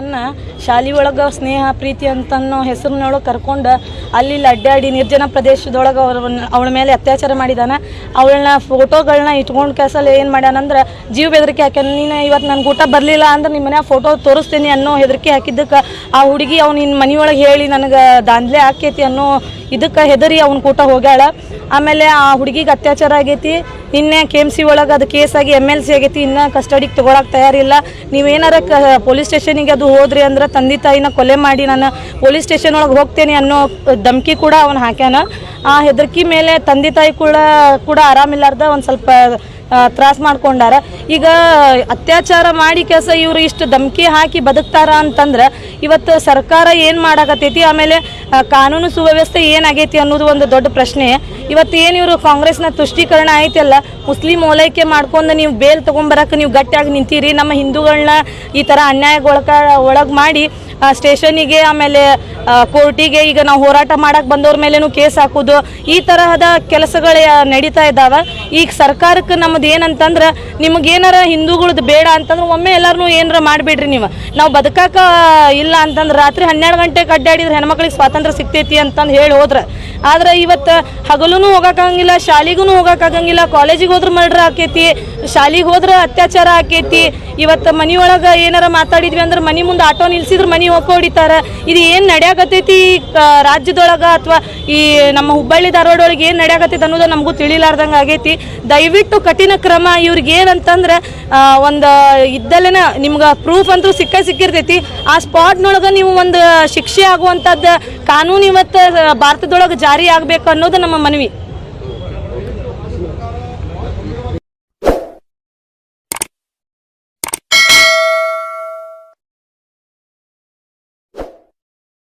ನನ್ನ ಶಾಲಿ ಒಳಗೆ ಸ್ನೇಹ, ಪ್ರೀತಿ ಅಂತನ್ನೋ ಹೆಸರಿನೊಳಗೆ ಕರ್ಕೊಂಡು ಅಲ್ಲಿ ಅಡ್ಡಾಡಿ ನಿರ್ಜನ ಪ್ರದೇಶದೊಳಗೆ ಅವ್ರ ಅವಳ ಮೇಲೆ ಅತ್ಯಾಚಾರ ಮಾಡಿದಾನ. ಅವಳನ್ನ ಫೋಟೋಗಳನ್ನ ಇಟ್ಕೊಂಡು ಕೆಲಸಲ್ಲಿ ಏನು ಮಾಡ್ಯಾನಂದ್ರೆ ಜೀವ ಬೆದರಿಕೆ ಹಾಕ್ಯಾನ. ನೀನು ಇವತ್ತು ನನ್ಗೆ ಊಟ ಬರಲಿಲ್ಲ ಅಂದ್ರೆ ನಿಮ್ಮ ಮನ್ಯಾಗ ಫೋಟೋ ತೋರಿಸ್ತೀನಿ ಅನ್ನೋ ಹೆದರಿಕೆ ಹಾಕಿದ್ದಕ್ಕೆ ಆ ಹುಡುಗಿ ಅವ್ನು ನಿನ್ನ ಮನೆಯೊಳಗೆ ಹೇಳಿ ನನಗೆ ದಾಂದ್ಲೆ ಆಕೈತಿ ಅನ್ನೋ ಇದಕ್ಕೆ ಹೆದರಿ ಅವ್ನ ಕೂಟ ಹೋಗ್ಯಾಳ. ಆಮೇಲೆ ಆ ಹುಡುಗಿಗೆ ಅತ್ಯಾಚಾರ ಆಗೈತಿ. ನಿನ್ನೆ ಕೆ ಎಂ ಸಿ ಒಳಗೆ ಅದು ಕೇಸ್ ಆಗಿ ಎಂ ಎಲ್ ಸಿ ಆಗೈತಿ. ಇನ್ನೂ ಕಸ್ಟಡಿಗೆ ತಗೊಳಕ್ಕೆ ತಯಾರಿಲ್ಲ. ನೀವೇನಾರ ಕ ಪೊಲೀಸ್ ಸ್ಟೇಷನಿಗೆ ಅದು ಹೋದ್ರಿ ಅಂದ್ರೆ ತಂದೆ ತಾಯಿನ ಕೊಲೆ ಮಾಡಿ ನಾನು ಪೊಲೀಸ್ ಸ್ಟೇಷನ್ ಒಳಗೆ ಹೋಗ್ತೇನೆ ಅನ್ನೋ ಧಮಕಿ ಕೂಡ ಅವನು ಹಾಕ್ಯಾನ. ಆ ಹೆದರ್ಕಿ ಮೇಲೆ ತಂದೆ ತಾಯಿ ಕೂಡ ಕೂಡ ಆರಾಮಿಲ್ಲಾರ್ದ ಒಂದು ಸ್ವಲ್ಪ ತ್ರಾಸ ಮಾಡ್ಕೊಂಡಾರ. ಈಗ ಅತ್ಯಾಚಾರ ಮಾಡಿ ಕೆಲಸ ಇವರು ಇಷ್ಟು ಧಮಕಿ ಹಾಕಿ ಬದುಕ್ತಾರ ಅಂತಂದ್ರೆ ಇವತ್ತು ಸರ್ಕಾರ ಏನು ಮಾಡಾಕತ್ತೈತಿ? ಆಮೇಲೆ ಕಾನೂನು ಸುವ್ಯವಸ್ಥೆ ಏನಾಗೈತಿ ಅನ್ನೋದು ಒಂದು ದೊಡ್ಡ ಪ್ರಶ್ನೆ. ಇವತ್ತು ಏನು ಇವರು ಕಾಂಗ್ರೆಸ್ನ ತುಷ್ಟೀಕರಣ ಐತಲ್ಲ ಮುಸ್ಲಿಂ ಓಲೈಕೆ ಮಾಡ್ಕೊಂಡು ನೀವು ಬೇಲ್ ತೊಗೊಂಬರಕ್ಕೆ ನೀವು ಗಟ್ಟಿಯಾಗಿ ನಿಂತೀರಿ, ನಮ್ಮ ಹಿಂದೂಗಳನ್ನ ಈ ಥರ ಅನ್ಯಾಯಗೊಳಕ ಒಳಗೆ ಮಾಡಿ ಸ್ಟೇಷನಿಗೆ ಆಮೇಲೆ ಕೋರ್ಟಿಗೆ ಈಗ ನಾವು ಹೋರಾಟ ಮಾಡಕ್ಕೆ ಬಂದವ್ರ ಮೇಲೇನು ಕೇಸ್ ಹಾಕೋದು, ಈ ತರಹದ ಕೆಲಸಗಳು ನಡೀತಾ ಇದ್ದಾವೆ. ಈಗ ಸರ್ಕಾರಕ್ಕೆ ನಮ್ಮದು ಏನಂತಂದ್ರೆ, ನಿಮಗೇನಾರ ಹಿಂದೂಗಳದ್ದು ಬೇಡ ಅಂತಂದ್ರೆ ಒಮ್ಮೆ ಎಲ್ಲರೂ ಏನಾರ ಮಾಡಿಬಿಡ್ರಿ ನೀವು. ನಾವು ಬದುಕಾಕ ಇಲ್ಲ ಅಂತಂದ್ರೆ ರಾತ್ರಿ ಹನ್ನೆರಡು ಗಂಟೆಗೆ ಅಡ್ಡಾಡಿದ್ರೆ ಹೆಣ್ಮಕ್ಳಿಗೆ ಸ್ವಾತಂತ್ರ್ಯ ಸಿಗ್ತೈತಿ ಅಂತಂದು ಹೇಳಿ ಹೋದ್ರೆ. ಆದ್ರೆ ಇವತ್ತು ಹಗಲೂ ಹೋಗೋಕ್ಕಾಗಂಗಿಲ್ಲ ಶಾಲೆಗೂ ಹೋಗೋಕ್ಕಾಗಂಗಿಲ್ಲ ಕಾಲೇಜಿಗೆ ಹೋದ್ರೆ ಮರ್ಡ್ರ್ ಆಕೈತಿ, ಶಾಲೆಗೆ ಹೋದ್ರೆ ಅತ್ಯಾಚಾರ ಆಕೈತಿ. ಇವತ್ತು ಮನೆಯೊಳಗೆ ಏನಾರ ಮಾತಾಡಿದ್ವಿ ಅಂದ್ರೆ ಮನೆ ಮುಂದೆ ಆಟೋ ನಿಲ್ಸಿದ್ರೆ ಮನೆ ಹೋಗಿ ಹೊಡಿತಾರೆ. ಇದು ಏನು ನಡೆಯಾಕತ್ತೈತಿ ರಾಜ್ಯದೊಳಗೆ ಅಥವಾ ಈ ನಮ್ಮ ಹುಬ್ಬಳ್ಳಿ ಧಾರವಾಡ ಒಳಗೆ ಏನು ನಡೆಯಾಕತ್ತೈತಿ ಅನ್ನೋದು ನಮಗೂ ತಿಳಿಲಾರ್ದಂಗೆ ಆಗೈತಿ. ದಯವಿಟ್ಟು ಕಠಿಣ ಕ್ರಮ ಇವ್ರಿಗೆ ಏನಂತಂದ್ರೆ ಒಂದು ಇದ್ದಲ್ಲೇನ ನಿಮ್ಗೆ ಪ್ರೂಫ್ ಅಂತೂ ಸಿಕ್ಕ ಸಿಕ್ಕಿರ್ತೈತಿ. ಆ ಸ್ಪಾಟ್ನೊಳಗೆ ನೀವು ಒಂದು ಶಿಕ್ಷೆ ಆಗುವಂಥದ್ದು ಕಾನೂನು ಇವತ್ತು ಭಾರತದೊಳಗೆ ಜಾರಿ ಆಗಬೇಕು ಅನ್ನೋದು ನಮ್ಮ ಮನವಿ.